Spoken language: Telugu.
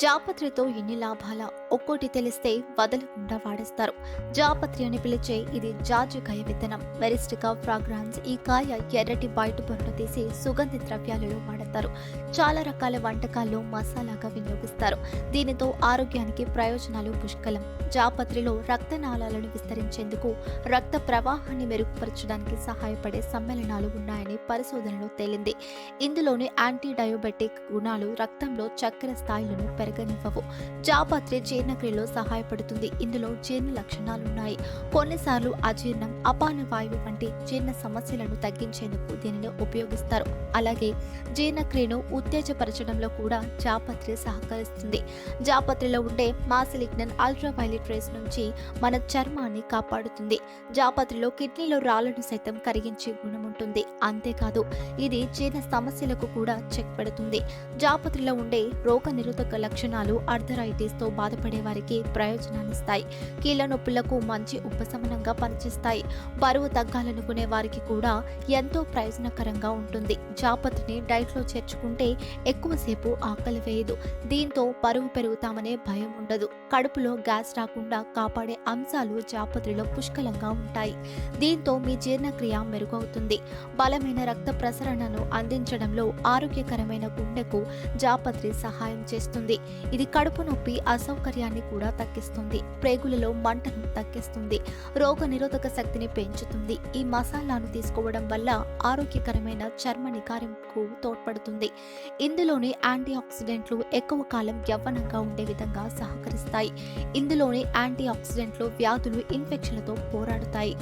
జాపత్రితో ఎన్ని లాభాల? ఒక్కోటి తెలిస్తే వదలకుండా వాడేస్తారు. జాపత్రి అని పిలిచే ఇది జాజికాయ విత్తనం. మెరిస్టికా ఫ్రాగ్రాన్స్ ఈ కాయ ఎర్రటి బయట పొరను తీసి సుగంధ ద్రవ్యాలలో వాడతారు. చాలా రకాల వంటకాల్లో మసాలాగా వినియోగిస్తారు. దీనితో ఆరోగ్యానికి ప్రయోజనాలు పుష్కలం. జాపత్రిలో రక్తనాళాలను విస్తరించేందుకు రక్త ప్రవాహాన్ని మెరుగుపరచడానికి సహాయపడే సమ్మేళనాలు ఉన్నాయని పరిశోధనలో తేలింది. ఇందులోని యాంటీ డయోబెటిక్ గుణాలు రక్తంలో చక్కెర స్థాయిలను పెరగనివ్వవు. జాపత్రి జీర్ణక్రియలో సహాయపడుతుంది. ఇందులో జీర్ణ లక్షణాలున్నాయి. కొన్నిసార్లు అజీర్ణం అపాన వాయువు వంటి జీర్ణ సమస్యలను తగ్గించేందుకు దీనిని ఉపయోగిస్తారు. అలాగే జీర్ణక్రియను ఉత్తేజపరచడంలో కూడా జాపత్రి సహకరిస్తుంది. జాపత్రిలో ఉండే మాసిలిగ్నన్ అల్ట్రావైలెట్ రేస్ నుంచి మన చర్మాన్ని కాపాడుతుంది. జాపత్రిలో కిడ్నీలో రాళ్ళను సైతం కరిగించే గుణం ఉంటుంది. అంతేకాదు ఇది జీర్ణ సమస్యలకు కూడా చెక్ పెడుతుంది. జాపత్రిలో ఉండే రోగ నిరోధక లక్షణాలు అర్థరైటిస్తో బాధపడే వారికి ప్రయోజనాన్నిస్తాయి కీళ్ళ నొప్పులకు మంచి ఉపశమనంగా పనిచేస్తాయి. బరువు తగ్గాలనుకునే వారికి కూడా ఎంతో ప్రయోజనకరంగా ఉంటుంది. జాపత్రిని డైట్లో చేర్చుకుంటే ఎక్కువసేపు ఆకలి వేయదు. దీంతో బరువు పెరుగుతామనే భయం ఉండదు. కడుపులో గ్యాస్ రాకుండా కాపాడే అంశాలు జాపత్రిలో పుష్కలంగా ఉంటాయి. దీంతో మీ జీర్ణక్రియ మెరుగవుతుంది. బలమైన రక్త ప్రసరణను అందించడంలో ఆరోగ్యకరమైన గుండెకు జాపత్రి సహాయం చేస్తుంది. ఇది కడుపు నొప్పి అసౌకర్యాన్ని కూడా తగ్గిస్తుంది. ప్రేగులలో మంటను తగ్గిస్తుంది. రోగ నిరోధక శక్తిని పెంచుతుంది. ఈ మసాలాను తీసుకోవడం వల్ల ఆరోగ్యకరమైన చర్మ నికారింపుకు తోడ్పడుతుంది. ఇందులోని యాంటీ ఆక్సిడెంట్లు ఎక్కువ కాలం యవ్వనంగా ఉండే విధంగా సహకరిస్తాయి. ఇందులోని యాంటీ ఆక్సిడెంట్లు వ్యాధులు ఇన్ఫెక్షన్లతో పోరాడుతాయి.